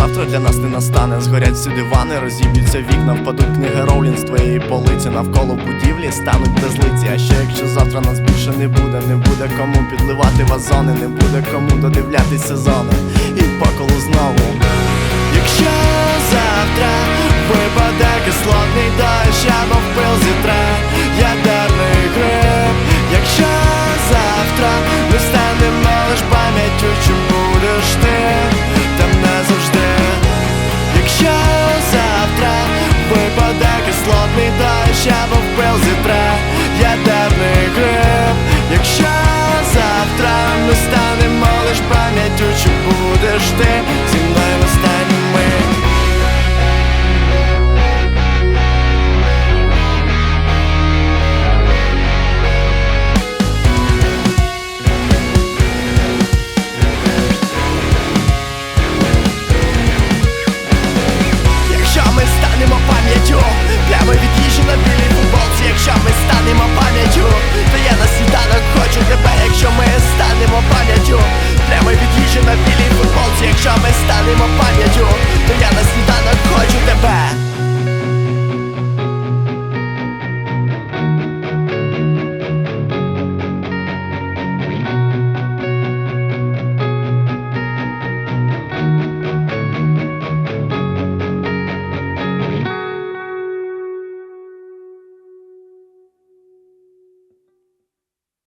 завтра для нас не настане. Згорять всі дивани, розіб'ються вікна, впадуть книги Роулін з твоєї полиці навколо будівлі стануть безлиці. А ще якщо завтра нас більше не буде, не буде кому підливати вазони, не буде кому додивлятись сезони. І по колу знову. slot mentais, chave, papéis e.